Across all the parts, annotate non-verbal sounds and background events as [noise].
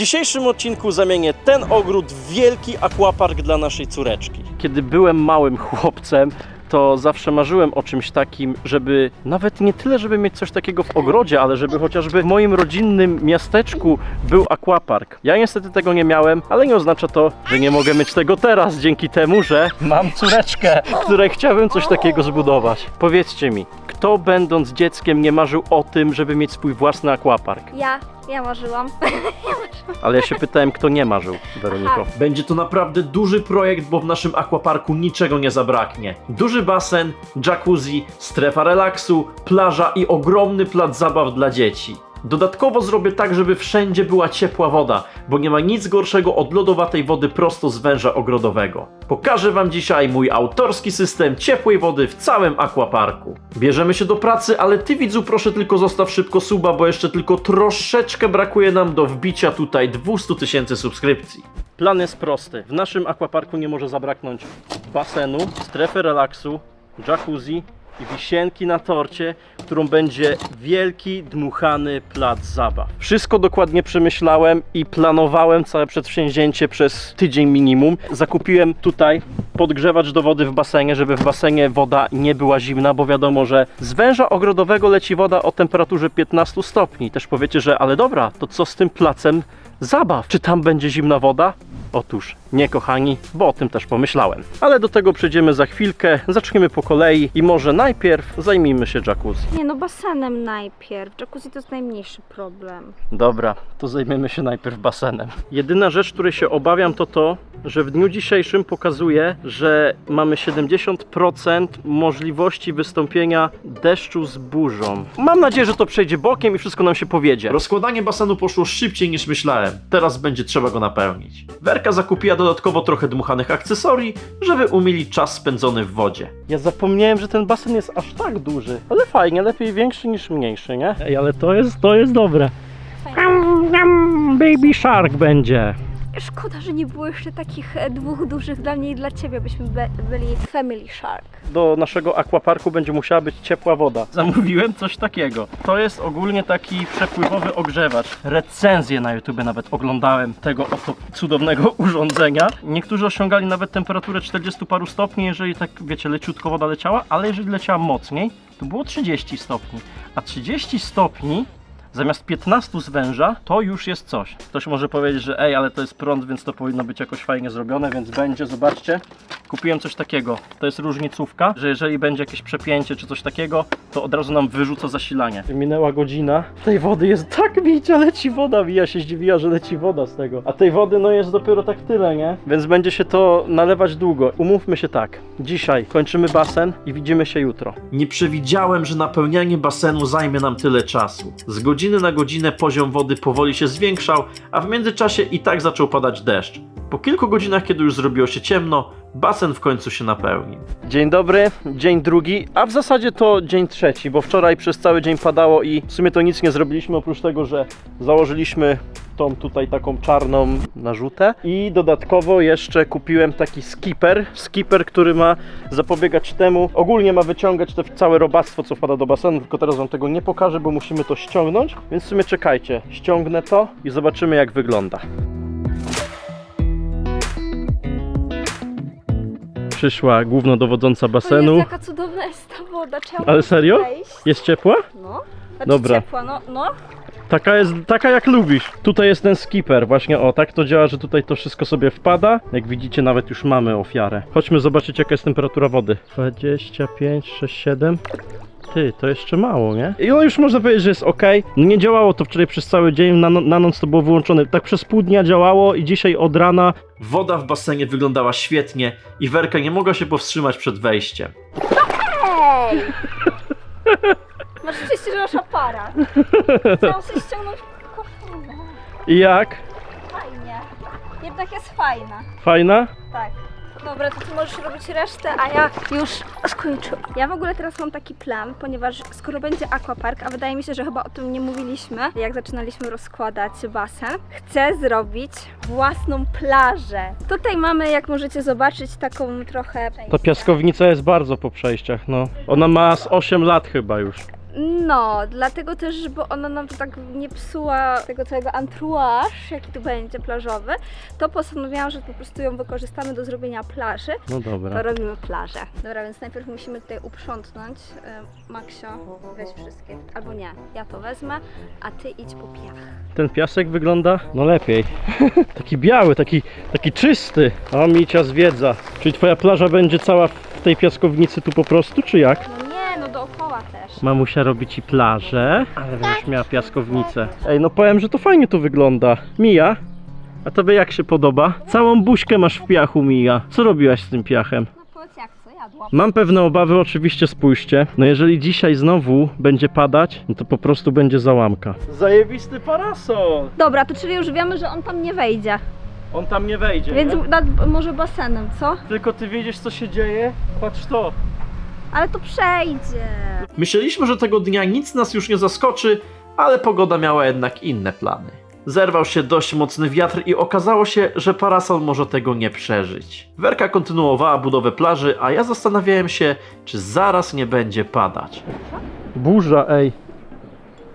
dzisiejszym odcinku zamienię ten ogród w wielki aquapark dla naszej córeczki. Kiedy byłem małym chłopcem, to zawsze marzyłem o czymś takim, żeby nawet nie tyle, żeby mieć coś takiego w ogrodzie, ale żeby chociażby w moim rodzinnym miasteczku był aquapark. Ja niestety tego nie miałem, ale nie oznacza to, że nie mogę mieć tego teraz, dzięki temu, że mam córeczkę, której chciałbym coś takiego zbudować. Powiedzcie mi, kto będąc dzieckiem nie marzył o tym, żeby mieć swój własny aquapark? Ja, [laughs] ja marzyłam. Ale ja się pytałem, kto nie marzył, Weroniko. Aha. Będzie to naprawdę duży projekt, bo w naszym aquaparku niczego nie zabraknie. Duży basen, jacuzzi, strefa relaksu, plaża i ogromny plac zabaw dla dzieci. Dodatkowo zrobię tak, żeby wszędzie była ciepła woda, bo nie ma nic gorszego od lodowatej wody prosto z węża ogrodowego. Pokażę Wam dzisiaj mój autorski system ciepłej wody w całym aquaparku. Bierzemy się do pracy, ale Ty widzu proszę tylko zostaw szybko suba, bo jeszcze tylko troszeczkę brakuje nam do wbicia tutaj 200 tysięcy subskrypcji. Plan jest prosty. W naszym aquaparku nie może zabraknąć basenu, strefy relaksu, jacuzzi i wisienki na torcie, którą będzie wielki, dmuchany plac zabaw. Wszystko dokładnie przemyślałem i planowałem całe przedsięwzięcie przez tydzień minimum. Zakupiłem tutaj podgrzewacz do wody w basenie, żeby w basenie woda nie była zimna, bo wiadomo, że z węża ogrodowego leci woda o temperaturze 15 stopni. Też powiecie, że ale dobra, to co z tym placem zabaw? Czy tam będzie zimna woda? Otóż nie, kochani, bo o tym też pomyślałem. Ale do tego przejdziemy za chwilkę, zaczniemy po kolei i może najpierw zajmijmy się jacuzzi. Nie no, basenem najpierw. Jacuzzi to jest najmniejszy problem. Dobra, to zajmiemy się najpierw basenem. Jedyna rzecz, której się obawiam, to to, że w dniu dzisiejszym pokazuje, że mamy 70% możliwości wystąpienia deszczu z burzą. Mam nadzieję, że to przejdzie bokiem i wszystko nam się powiedzie. Rozkładanie basenu poszło szybciej niż myślałem. Teraz będzie trzeba go napełnić. Werka zakupiła dodatkowo trochę dmuchanych akcesorii, żeby umilić czas spędzony w wodzie. Ja zapomniałem, że ten basen jest aż tak duży. Ale fajnie, lepiej większy niż mniejszy, nie? Ej, ale to jest, to jest dobre. Baby Shark będzie. Szkoda, że nie było jeszcze takich e, dwóch dużych dla mnie i dla ciebie, byśmy be, byli Family Shark. do naszego aquaparku będzie musiała być ciepła woda. Zamówiłem coś takiego. To jest ogólnie taki przepływowy ogrzewacz. Recenzję na YouTube nawet oglądałem tego oto cudownego [laughs] urządzenia. Niektórzy osiągali nawet temperaturę 40 paru stopni, jeżeli tak wiecie, leciutko woda leciała, ale jeżeli leciała mocniej, to było 30 stopni. A 30 stopni Zamiast 15 z węża, to już jest coś. Ktoś może powiedzieć, że ej, ale to jest prąd, więc to powinno być jakoś fajnie zrobione, więc będzie, zobaczcie. Kupiłem coś takiego. To jest różnicówka, że jeżeli będzie jakieś przepięcie czy coś takiego, to od razu nam wyrzuca zasilanie. Minęła godzina. Tej wody jest tak bicia, leci woda. Wija się zdziwiła, że leci woda z tego. A tej wody no jest dopiero tak tyle, nie? Więc będzie się to nalewać długo. Umówmy się tak. Dzisiaj kończymy basen i widzimy się jutro. Nie przewidziałem, że napełnianie basenu zajmie nam tyle czasu. Z godziny na godzinę poziom wody powoli się zwiększał, a w międzyczasie i tak zaczął padać deszcz. Po kilku godzinach, kiedy już zrobiło się ciemno, basen w końcu się napełnił. Dzień dobry, dzień drugi, a w zasadzie to dzień trzeci, bo wczoraj przez cały dzień padało i w sumie to nic nie zrobiliśmy oprócz tego, że założyliśmy tą tutaj taką czarną narzutę i dodatkowo jeszcze kupiłem taki skipper, skipper, który ma zapobiegać temu, ogólnie ma wyciągać te całe robactwo, co wpada do basenu, tylko teraz wam tego nie pokażę, bo musimy to ściągnąć, więc w sumie czekajcie, ściągnę to i zobaczymy jak wygląda. Przyszła głównodowodząca basenu. Jezu, jaka cudowna jest ta woda. Czemu Ale serio? Wejść? Jest ciepła? No. Znaczy Dobra. ciepła, no, no. Taka jest, taka jak lubisz. Tutaj jest ten skipper, właśnie o, tak to działa, że tutaj to wszystko sobie wpada. Jak widzicie, nawet już mamy ofiarę. Chodźmy zobaczyć, jaka jest temperatura wody. 25, 6, 7. Ty, to jeszcze mało, nie? I no już można powiedzieć, że jest ok. No nie działało to wczoraj przez cały dzień, na, na noc to było wyłączone. Tak przez pół dnia działało i dzisiaj od rana Woda w basenie wyglądała świetnie i Werka nie mogła się powstrzymać przed wejściem. Ej! [laughs] Masz szczęście, że masz aparat. Chciałam sobie ściągnąć koszulę. I jak? Fajnie. Jednak jest fajna. Fajna? Tak. Dobra, to ty możesz robić resztę, a ja już skończyłam. Ja w ogóle teraz mam taki plan, ponieważ skoro będzie aquapark, a wydaje mi się, że chyba o tym nie mówiliśmy, jak zaczynaliśmy rozkładać basen, chcę zrobić własną plażę. Tutaj mamy, jak możecie zobaczyć, taką trochę... Ta piaskownica jest bardzo po przejściach, no. Ona ma z 8 lat chyba już. No, dlatego też, żeby ona nam to tak nie psuła tego całego entourage, jaki tu będzie plażowy, to postanowiłam, że po prostu ją wykorzystamy do zrobienia plaży. No To dobra. robimy plażę. Dobra, więc najpierw musimy tutaj uprzątnąć. E, Maksio, weź wszystkie. Albo nie, ja to wezmę, a ty idź po piach. Ten piasek wygląda no lepiej. [laughs] taki biały, taki, taki czysty. O, Micia zwiedza. Czyli twoja plaża będzie cała w tej piaskownicy tu po prostu, czy jak? No dookoła też. Mamusia robi ci plażę, ale będziesz miała piaskownicę. Ej, no powiem, że to fajnie tu wygląda. Mija, a tobie jak się podoba? Całą buźkę masz w piachu, Mija. Co robiłaś z tym piachem? No powiedz jak, co jadłam? Mam pewne obawy, oczywiście spójrzcie. No jeżeli dzisiaj znowu będzie padać, no to po prostu będzie załamka. Zajebisty parasol! Dobra, to czyli już wiemy, że on tam nie wejdzie. On tam nie wejdzie, Więc nie? nad może basenem, co? Tylko ty wiedziesz co się dzieje? Patrz to. Ale to przejdzie. Myśleliśmy, że tego dnia nic nas już nie zaskoczy, ale pogoda miała jednak inne plany. Zerwał się dość mocny wiatr i okazało się, że parasol może tego nie przeżyć. Werka kontynuowała budowę plaży, a ja zastanawiałem się, czy zaraz nie będzie padać. Burza, ej.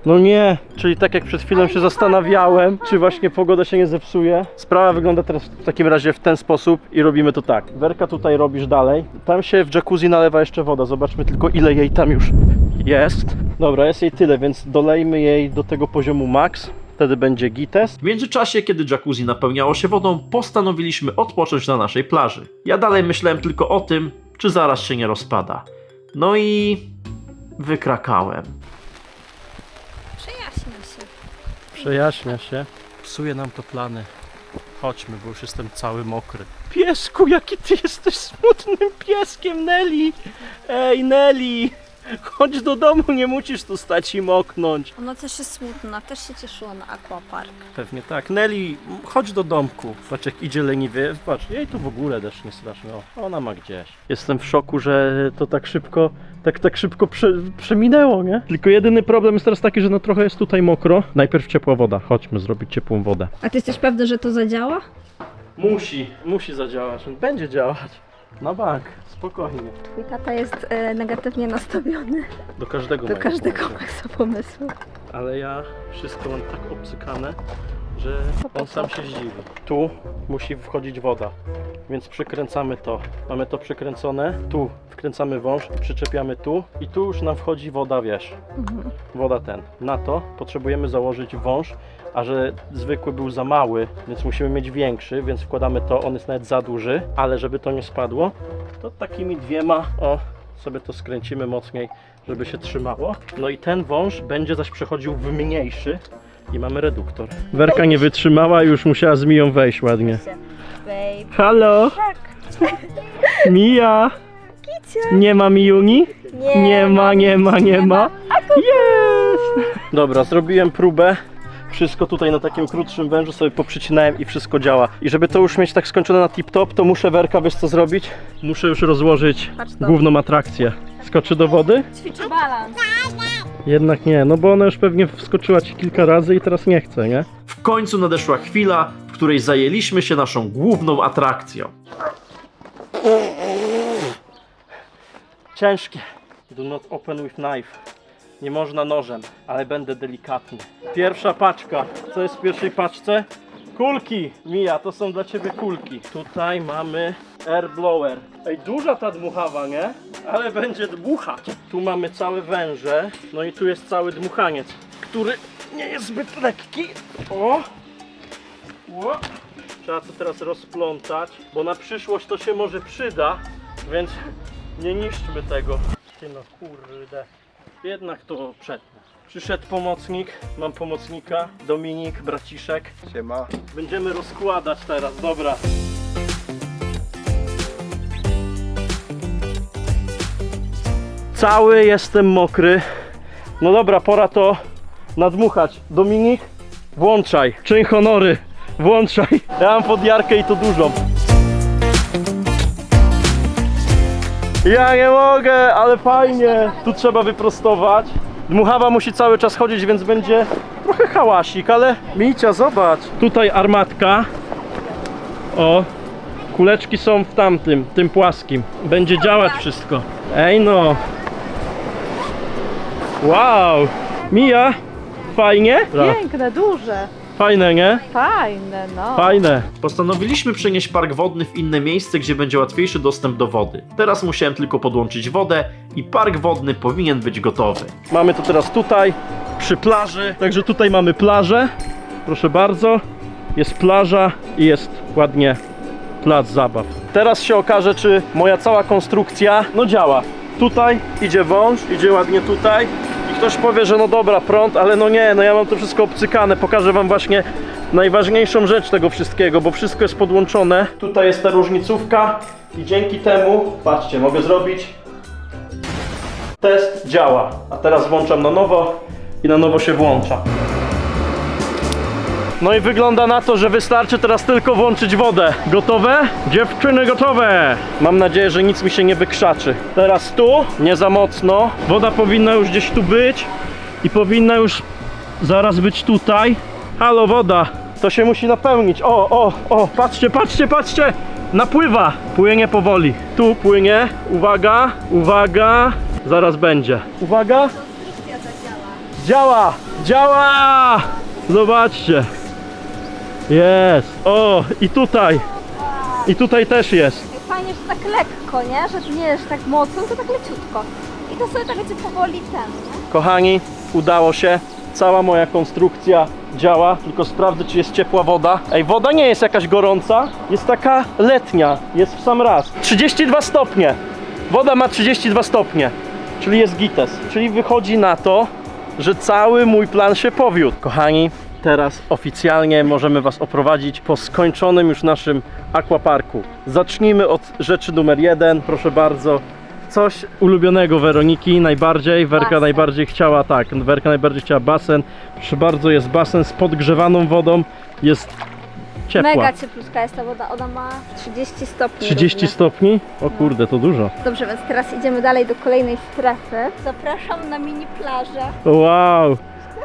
No nie, czyli tak jak przed chwilą się zastanawiałem, czy właśnie pogoda się nie zepsuje. Sprawa wygląda teraz w takim razie w ten sposób i robimy to tak. Werka tutaj robisz dalej. Tam się w jacuzzi nalewa jeszcze woda. Zobaczmy tylko ile jej tam już jest. Dobra, jest jej tyle, więc dolejmy jej do tego poziomu max. Wtedy będzie gites. W międzyczasie, kiedy jacuzzi napełniało się wodą, postanowiliśmy odpocząć na naszej plaży. Ja dalej myślałem tylko o tym, czy zaraz się nie rozpada. No i wykrakałem. Przejaśnia się. Psuje nam to plany. Chodźmy, bo już jestem cały mokry. Piesku, jaki ty jesteś smutnym pieskiem, Nelly! Ej, Nelly! Chodź do domu, nie musisz tu stać i moknąć. Ona też jest smutna, też się cieszyła na aquapark. Pewnie tak. Nelly, chodź do domku. Patrz jak idzie leniwy. Patrz, jej tu w ogóle deszcz nie straszny. O, ona ma gdzieś. Jestem w szoku, że to tak szybko, tak, tak szybko prze, przeminęło, nie? Tylko jedyny problem jest teraz taki, że no trochę jest tutaj mokro. Najpierw ciepła woda. Chodźmy zrobić ciepłą wodę. A ty jesteś pewny, że to zadziała? Musi, musi zadziałać. On będzie działać. Na bank, spokojnie. Twój tata jest e, negatywnie nastawiony Do każdego do mojego każdego pomysłu. maksa pomysłu. Ale ja wszystko mam tak obcykane, że on sam się zdziwi. Tu musi wchodzić woda, więc przykręcamy to. Mamy to przykręcone, tu wkręcamy wąż, przyczepiamy tu i tu już nam wchodzi woda, wiesz, woda ten. Na to potrzebujemy założyć wąż, a że zwykły był za mały, więc musimy mieć większy, więc wkładamy to, on jest nawet za duży, ale żeby to nie spadło, to takimi dwiema, o, sobie to skręcimy mocniej, żeby się trzymało. No i ten wąż będzie zaś przechodził w mniejszy i mamy reduktor. Werka nie wytrzymała i już musiała z Miją wejść ładnie. Babe. Halo? Mija? Nie ma Mijuni? Nie ma, nie ma, nie ma. Jest! Dobra, zrobiłem próbę. Wszystko tutaj na takim krótszym wężu sobie poprzycinałem i wszystko działa. I żeby to już mieć tak skończone na tip-top, to muszę Werka, wiesz co zrobić? Muszę już rozłożyć Patrz to. główną atrakcję. Skoczy do wody? Ćwiczy balans. Jednak nie, no bo ona już pewnie wskoczyła ci kilka razy i teraz nie chce, nie? W końcu nadeszła chwila, w której zajęliśmy się naszą główną atrakcją. Ciężkie. Do not open with knife. Nie można nożem, ale będę delikatny. Pierwsza paczka. Co jest w pierwszej paczce? Kulki! Mija, to są dla ciebie kulki. Tutaj mamy air blower. Ej, duża ta dmuchawa, nie? Ale będzie dmuchać. Tu mamy całe węże. No i tu jest cały dmuchaniec, który nie jest zbyt lekki. O! o. Trzeba to teraz rozplątać, bo na przyszłość to się może przyda, więc nie niszczmy tego. Ty no kurde. Jednak to przetnę. Przyszedł pomocnik, mam pomocnika, Dominik, braciszek. Siema. Będziemy rozkładać teraz, dobra. Cały jestem mokry. No dobra, pora to nadmuchać. Dominik, włączaj. Czyń honory, włączaj. Ja mam podjarkę i to dużą. Ja nie mogę, ale fajnie. Tu trzeba wyprostować. Dmuchawa musi cały czas chodzić, więc będzie trochę hałasik, ale Micia, zobacz. Tutaj armatka. O, kuleczki są w tamtym, tym płaskim. Będzie działać wszystko. Ej no. Wow! Mija! Fajnie? Piękne, duże. Fajne, nie? Fajne, no. Fajne. Postanowiliśmy przenieść park wodny w inne miejsce, gdzie będzie łatwiejszy dostęp do wody. Teraz musiałem tylko podłączyć wodę i park wodny powinien być gotowy. Mamy to teraz tutaj, przy plaży. Także tutaj mamy plażę. Proszę bardzo. Jest plaża i jest ładnie plac zabaw. Teraz się okaże, czy moja cała konstrukcja no działa. Tutaj idzie wąż, idzie ładnie tutaj. Ktoś powie, że no dobra, prąd, ale no nie, no ja mam to wszystko obcykane. Pokażę wam właśnie najważniejszą rzecz tego wszystkiego, bo wszystko jest podłączone. Tutaj jest ta różnicówka i dzięki temu, patrzcie, mogę zrobić Test działa. A teraz włączam na nowo i na nowo się włącza. No i wygląda na to, że wystarczy teraz tylko włączyć wodę. Gotowe? Dziewczyny gotowe! Mam nadzieję, że nic mi się nie wykrzaczy. Teraz tu, nie za mocno. Woda powinna już gdzieś tu być i powinna już zaraz być tutaj. Halo, woda! To się musi napełnić. O, o, o, patrzcie, patrzcie, patrzcie! Napływa! Płynie powoli. Tu płynie. Uwaga, uwaga. Zaraz będzie. Uwaga. Działa! Działa! Zobaczcie. Jest. O, i tutaj. I tutaj też jest. Fajnie, że tak lekko, nie? Że nie jest tak mocno, tylko tak leciutko. I to sobie tak będzie powoli ten, nie? Kochani, udało się. Cała moja konstrukcja działa, tylko sprawdzę, czy jest ciepła woda. Ej, woda nie jest jakaś gorąca, jest taka letnia, jest w sam raz. 32 stopnie. Woda ma 32 stopnie, czyli jest gites. Czyli wychodzi na to, że cały mój plan się powiódł. Kochani, teraz oficjalnie możemy Was oprowadzić po skończonym już naszym aquaparku. Zacznijmy od rzeczy numer jeden, proszę bardzo. Coś ulubionego Weroniki najbardziej. Werka Basen. najbardziej chciała, tak, Werka najbardziej chciała basen. Proszę bardzo, jest basen z podgrzewaną wodą, jest ciepła. Mega cieplutka jest ta woda, ona ma 30 stopni. 30 równe. stopni? O kurde, to dużo. Dobrze, więc teraz idziemy dalej do kolejnej strefy. Zapraszam na mini plażę. Wow!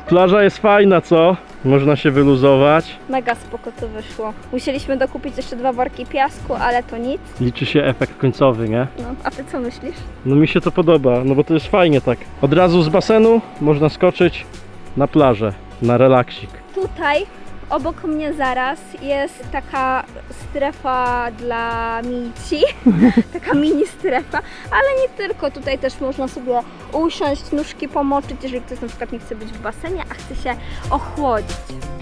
Plaża jest fajna, co? Można się wyluzować. Mega spoko to wyszło. Musieliśmy dokupić jeszcze dwa worki piasku, ale to nic. Liczy się efekt końcowy, nie? No, a ty co myślisz? No mi się to podoba, no bo to jest fajnie tak. Od razu z basenu można skoczyć na plażę, na relaksik. Tutaj obok mnie zaraz jest taka strefa dla mici, [laughs] taka mini strefa, ale nie tylko, tutaj też można sobie usiąść, nóżki pomoczyć, jeżeli ktoś na przykład nie chce być w basenie, a chce się ochłodzić.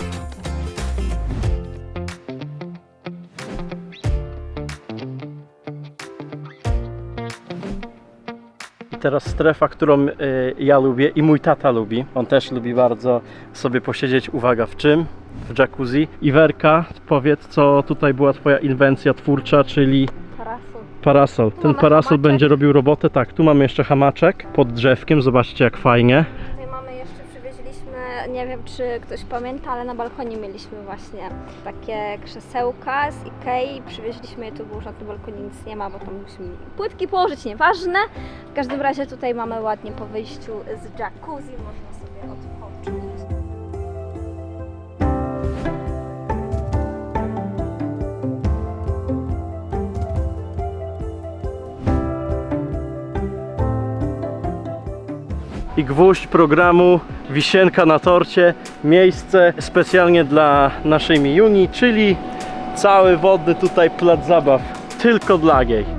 Teraz strefa, którą y, ja lubię i mój tata lubi. On też lubi bardzo sobie posiedzieć, uwaga, w czym? W jacuzzi. Iwerka, powiedz, co tutaj była twoja inwencja twórcza, czyli Parasol. parasol. Ten parasol hamaczek. będzie robił robotę. Tak, tu mamy jeszcze hamaczek pod drzewkiem, zobaczcie jak fajnie. Tutaj mamy jeszcze, przywieźliśmy, nie wiem czy ktoś pamięta, ale na balkonie mieliśmy właśnie takie krzesełka z Ikei. Przywieźliśmy je tu, bo już na tym balkonie nic nie ma, bo tam musimy płytki położyć, nieważne. W każdym razie tutaj mamy ładnie po wyjściu z jacuzzi, można I gwóźdź programu Wisienka na torcie. Miejsce specjalnie dla naszej Mijuni, czyli cały wodny tutaj plac zabaw. Tylko dla niej.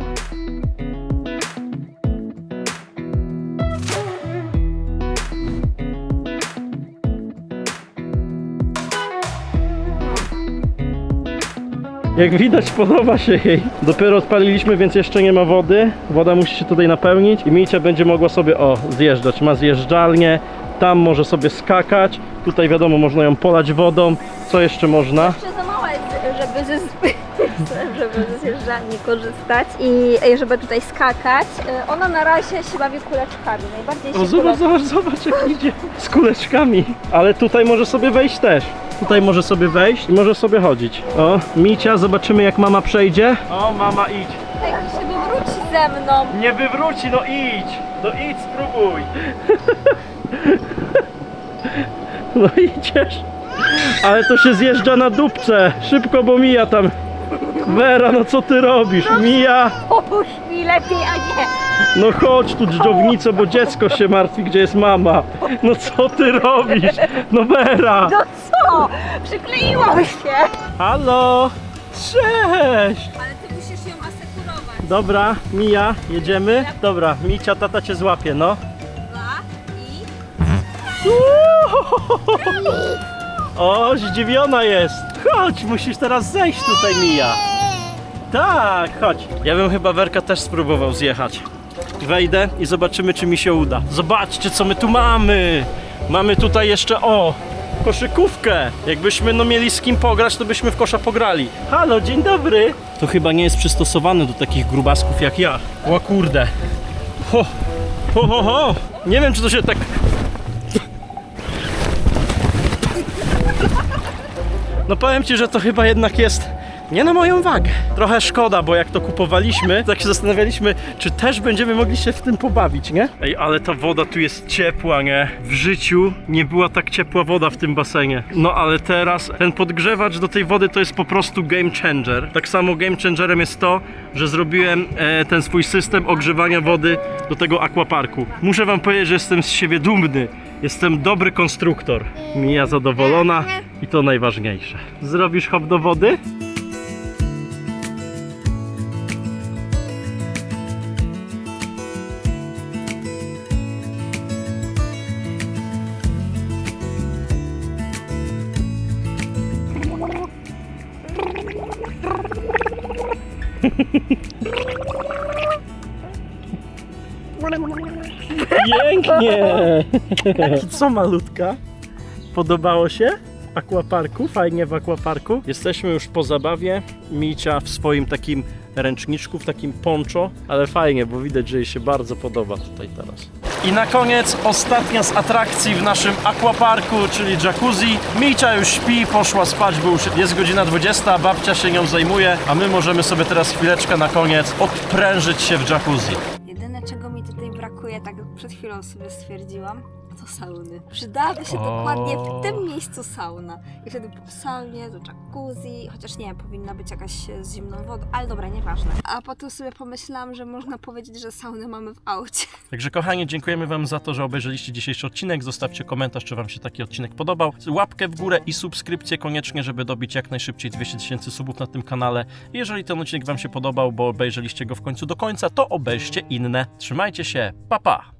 Jak widać podoba się jej. Dopiero odpaliliśmy, więc jeszcze nie ma wody. Woda musi się tutaj napełnić i Micia będzie mogła sobie o zjeżdżać. Ma zjeżdżalnię, tam może sobie skakać. Tutaj wiadomo, można ją polać wodą. Co jeszcze można? Jeszcze za mała jest, żeby ze, [laughs] żeby ze zjeżdżalni korzystać i żeby tutaj skakać. Y, Ona na razie się bawi kuleczkami, najbardziej się O, zobacz, zobacz, zobacz jak idzie z kuleczkami. Ale tutaj może sobie wejść też. Tutaj może sobie wejść i może sobie chodzić. O, Micia, zobaczymy jak mama przejdzie. O, mama idź. Tak się wywróci ze mną. Nie wywróci, no idź! No idź, spróbuj! [laughs] No idziesz. Ale to się zjeżdża na dupce. Szybko, bo Mija tam. Wera, no co ty robisz? Mija! Pomóż mi lepiej, a nie No chodź tu dżdżownico, bo dziecko się martwi, gdzie jest mama. No co ty robisz? No Vera! No co? Przykleiłam się! Halo! Cześć! Ale ty musisz ją asekurować. Dobra, Mija, jedziemy? Dobra, Micia, tata cię złapie, no. Dwa i... O, zdziwiona jest. Chodź, musisz teraz zejść tutaj, Mija. Tak, chodź. Ja bym chyba Werka też spróbował zjechać. Wejdę i zobaczymy, czy mi się uda. Zobaczcie, co my tu mamy. Mamy tutaj jeszcze, o, koszykówkę. Jakbyśmy no mieli z kim pograć, to byśmy w kosza pograli. Halo, dzień dobry. To chyba nie jest przystosowane do takich grubasków jak ja. O kurde. Ho, ho, ho, ho. Nie wiem, czy to się tak No powiem ci, że to chyba jednak jest nie na moją wagę. Trochę szkoda, bo jak to kupowaliśmy, tak się zastanawialiśmy, czy też będziemy mogli się w tym pobawić, nie? Ej, ale ta woda tu jest ciepła, nie? W życiu nie była tak ciepła woda w tym basenie. No ale teraz ten podgrzewacz do tej wody to jest po prostu game changer. Tak samo game changerem jest to, że zrobiłem e, ten swój system ogrzewania wody do tego aquaparku. Muszę wam powiedzieć, że jestem z siebie dumny. Jestem dobry konstruktor. Mija zadowolona i to najważniejsze. Zrobisz hop do wody? Pięknie! Co malutka? Podobało się? W aquaparku? Fajnie w aquaparku? Jesteśmy już po zabawie. Micia w swoim takim ręczniczku, w takim poncho, ale fajnie, bo widać, że jej się bardzo podoba tutaj teraz. I na koniec ostatnia z atrakcji w naszym aquaparku, czyli jacuzzi. Micia już śpi, poszła spać, bo już jest godzina 20, babcia się nią zajmuje, a my możemy sobie teraz chwileczkę na koniec odprężyć się w jacuzzi. Jedyne czego mi tutaj brakuje, tak jak przed chwilą sobie stwierdziłam, to sauny. Przydałaby się dokładnie w tym miejscu sauna. I wtedy po saunie, do jacuzzi, chociaż nie, powinna być jakaś z zimną wodą, ale dobra, nieważne. A potem sobie pomyślałam, że można powiedzieć, że saunę mamy w aucie. Także kochani, dziękujemy Wam za to, że obejrzeliście dzisiejszy odcinek. Zostawcie komentarz, czy Wam się taki odcinek podobał. Łapkę w górę i subskrypcję koniecznie, żeby dobić jak najszybciej 200 tysięcy subów na tym kanale. Jeżeli ten odcinek Wam się podobał, bo obejrzeliście go w końcu do końca, to obejrzcie inne. Trzymajcie się, pa pa!